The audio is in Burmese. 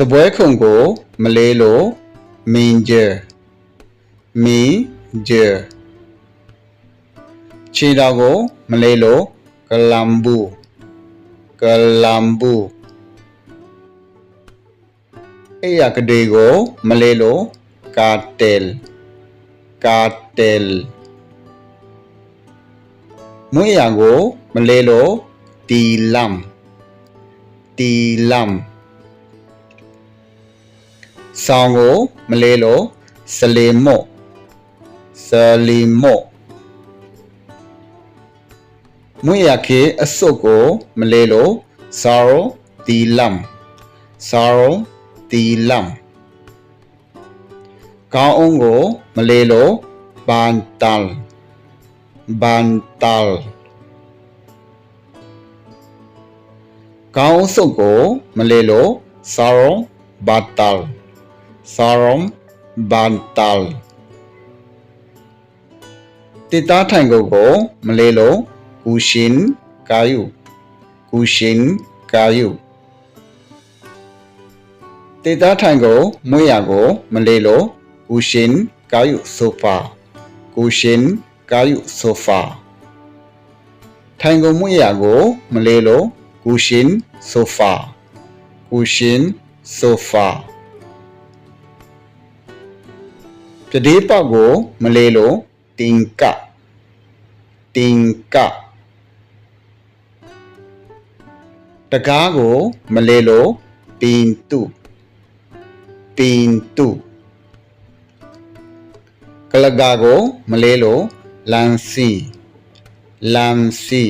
စပွဲခုံကိုမလေးလို့မင်ဂျာမင်ဂျာခြေတော်ကိုမလေးလို့ကလမ်ဘူကလမ်ဘူအဲ့ရကလေးကိုမလေးလို့ကာတယ်ကာတယ်မွေးရကိုမလေးလို့တီလမ်တီလမ် ဆောင်းကိုမလေးလို့စလီမို့စလီမို့မွေရခေအစုပ်ကိုမလေးလို့ဇာရိုတီလမ်ဇာရိုတီလမ်ကောင်းအောင်ကိုမလေးလို့ဘန်တလ်ဘန်တလ်ကောင်းအစုပ်ကိုမလေးလို့ဇာရို ဘတ်တလ် Sarum Bantal တိတာထိုင်ကိုကိုမလေးလို့ကူရှင်ကာယုကူရှင်ကာယုတိတာထိုင်ကိုမွေးရကိုမလေးလို့ကူရှင်ကာယုဆိုဖာကူရှင်ကာယုဆိုဖာထိုင်ကိုမွေးရကိုမလေးလို့ကူရှင်ဆို ပြတိပေါက်ကိုမလေးလို့တင်ကတင်ကတကားကိုမလေးလို့ပင်တုပင်တုကလကာကိုမလေးလို့လန်စီလန်စီ